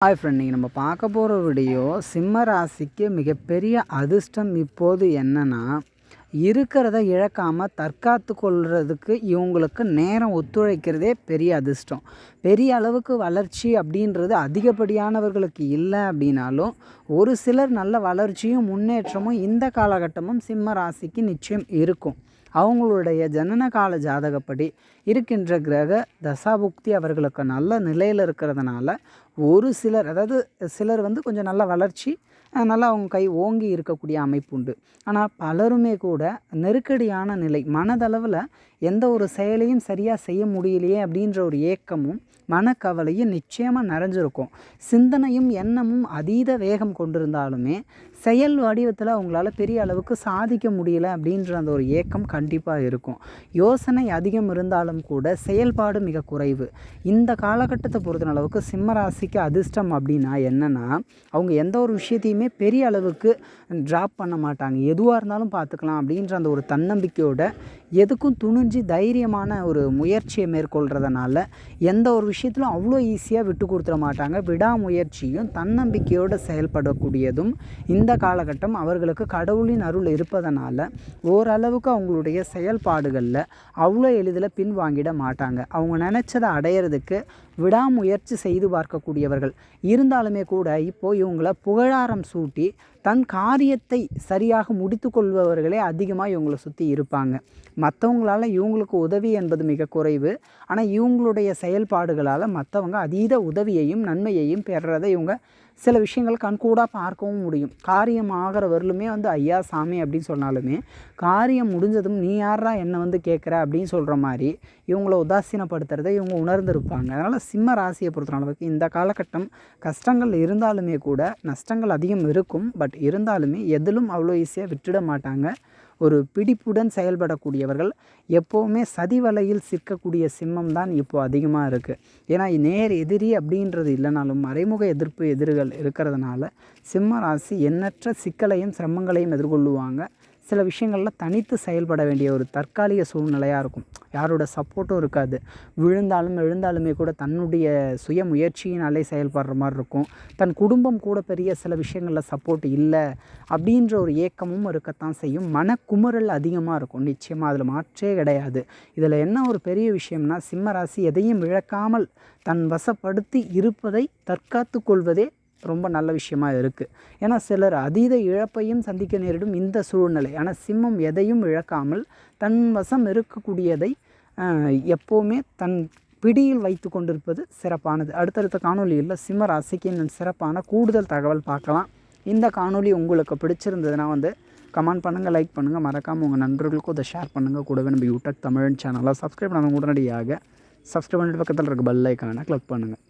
Hi friend நீங்கள் நம்ம பார்க்க போகிற வீடியோ சிம்ம ராசிக்கு மிகப்பெரிய அதிர்ஷ்டம் இப்போது என்னென்னா இருக்கிறத இழக்காமல் தற்காத்து கொள்றதுக்கு இவங்களுக்கு நேரம் ஒத்துழைக்கிறதே பெரிய அதிர்ஷ்டம். பெரிய அளவுக்கு வளர்ச்சி அப்படின்றது அதிகப்படியானவர்களுக்கு இல்லை அப்படின்னாலும் ஒரு சிலர் நல்ல வளர்ச்சியும் முன்னேற்றமும் இந்த காலகட்டமும் சிம்ம ராசிக்கு நிச்சயம் இருக்கும். அவங்களுடைய ஜனன கால ஜாதகப்படி இருக்கின்ற கிரக தசாபுக்தி அவர்களுக்கு நல்ல நிலையில் இருக்கிறதுனால ஒரு சிலர் அதாவது சிலர் வந்து கொஞ்சம் நல்ல வளர்ச்சி நல்லா அவங்க கை ஓங்கி இருக்கக்கூடிய அமைப்பு உண்டு. ஆனால் பலருமே கூட நெருக்கடியான நிலை மனதளவில் எந்த ஒரு செயலையும் சரியாக செய்ய முடியலையே அப்படின்ற ஒரு ஏக்கமும் மனக்கவலையும் நிச்சயமாக நிறைஞ்சிருக்கும். சிந்தனையும் எண்ணமும் அதீத வேகம் கொண்டிருந்தாலுமே செயல் வடிவத்தில் அவங்களால பெரிய அளவுக்கு சாதிக்க முடியல அப்படின்ற அந்த ஒரு ஏக்கம் கண்டிப்பாக இருக்கும். யோசனை அதிகம் இருந்தாலும் கூட செயல்பாடு மிக குறைவு. இந்த காலகட்டத்தை பொறுத்தன அளவுக்கு சிம்மராசி ராசிக்கு அதிர்ஷ்டம் அப்படின்னா என்னென்னா அவங்க எந்த ஒரு விஷயத்தையுமே பெரிய அளவுக்கு ட்ராப் பண்ண மாட்டாங்க. எதுவாக இருந்தாலும் பார்த்துக்கலாம் அப்படின்ற அந்த ஒரு தன்னம்பிக்கையோட எதுக்கும் துணிஞ்சு தைரியமான ஒரு முயற்சியை மேற்கொள்கிறதுனால எந்த ஒரு விஷயத்திலும் அவ்வளோ ஈஸியாக விட்டு கொடுத்துட மாட்டாங்க. விடாமுயற்சியும் தன்னம்பிக்கையோடு செயல்படக்கூடியதும் இந்த காலகட்டம் அவர்களுக்கு கடவுளின் அருள் இருப்பதனால ஓரளவுக்கு அவங்களுடைய செயல்பாடுகளில் அவ்வளோ எளிதில் பின்வாங்கிட மாட்டாங்க. அவங்க நினச்சதை அடையிறதுக்கு விடாமுயற்சி செய்து பார்க்கக்கூடியவர்கள். இருந்தாலுமே கூட இப்போ இவங்களை புகழாரம் சூட்டி தன் காரியத்தை சரியாக முடித்து கொள்பவர்களே அதிகமாக இவங்களை சுற்றி இருப்பாங்க. மற்றவங்களால இவங்களுக்கு உதவி என்பது மிக குறைவு. ஆனால் இவங்களுடைய செயல்பாடுகளால் மற்றவங்க அதீத உதவியையும் நன்மையையும் பெறுறதை இவங்க சில விஷயங்கள் கண்கூடாக பார்க்கவும் முடியும். காரியம் ஆகிற வரலுமே வந்து ஐயா சாமி அப்படின்னு சொன்னாலுமே காரியம் முடிஞ்சதும் நீ யாரா என்னை வந்து கேட்குற அப்படின்னு சொல்கிற மாதிரி இவங்கள உதாசீனப்படுத்துறதை இவங்க உணர்ந்திருப்பாங்க. அதனால் சிம்ம ராசியை பொறுத்த அளவுக்கு இந்த காலகட்டம் கஷ்டங்கள் இருந்தாலுமே கூட நஷ்டங்கள் அதிகம் இருக்கும். பட் இருந்தாலுமே எதிலும் அவ்வளோ ஈஸியாக விட்டுட மாட்டாங்க. ஒரு பிடிப்புடன் செயல்படக்கூடியவர்கள் எப்போவுமே சதி வலையில் சிக்கக்கூடிய சிம்மம் தான் இப்போ அதிகமாக இருக்குது ஏன்னா நேர் எதிரி அப்படின்றது இல்லைனாலும் மறைமுக எதிர்ப்பு எதிர்கள் இருக்கிறதுனால சிம்ம ராசி எண்ணற்ற சிக்கலையும் சிரமங்களையும் எதிர்கொள்ளுவாங்க. சில விஷயங்களில் தனித்து செயல்பட வேண்டிய ஒரு தற்காலிக சூழ்நிலையாக இருக்கும். யாரோட சப்போர்ட்டும் இருக்காது. விழுந்தாலும் எழுந்தாலுமே கூட தன்னுடைய சுய முயற்சியினாலே செயல்படுற மாதிரி இருக்கும். தன் குடும்பம் கூட பெரிய சில விஷயங்களில் சப்போர்ட் இல்லை அப்படின்ற ஒரு ஏக்கமும் இருக்கத்தான் செய்யும். மனக்குமுறல் அதிகமாக இருக்கும். நிச்சயமாக அதில் மாற்றே கிடையாது. இதில் என்ன ஒரு பெரிய விஷயம்னா சிம்ம ராசி எதையும் இழக்காமல் தன் வசப்படுத்தி இருப்பதை தற்காத்து கொள்வதே ரொம்ப நல்ல விஷயமா இருக்குது ஏன்னா சிலர் அதீத இழப்பையும் சந்திக்க நேரிடும் இந்த சூழ்நிலை. ஆனால் சிம்மம் எதையும் இழக்காமல் தன் வசம் இருக்கக்கூடியதை எப்போவுமே தன் பிடியில் வைத்து கொண்டிருப்பது சிறப்பானது. அடுத்தடுத்த காணொலியில் சிம்ம ராசிக்கு சிறப்பான கூடுதல் தகவல் பார்க்கலாம். இந்த காணொலி உங்களுக்கு பிடிச்சிருந்ததுன்னா வந்து கமெண்ட் பண்ணுங்கள் லைக் பண்ணுங்கள் மறக்காமல் உங்கள் நண்பர்களுக்கும் இதை ஷேர் பண்ணுங்கள் கூடவே நம்ம யூடியூப் தமிழ் சேனலாக சப்ஸ்கிரைப் பண்ண உடனடியாக சப்ஸ்கிரைப் பண்ணிட்டு பக்கத்தில் இருக்க பெல் ஐக்கானை கிளிக் பண்ணுங்கள்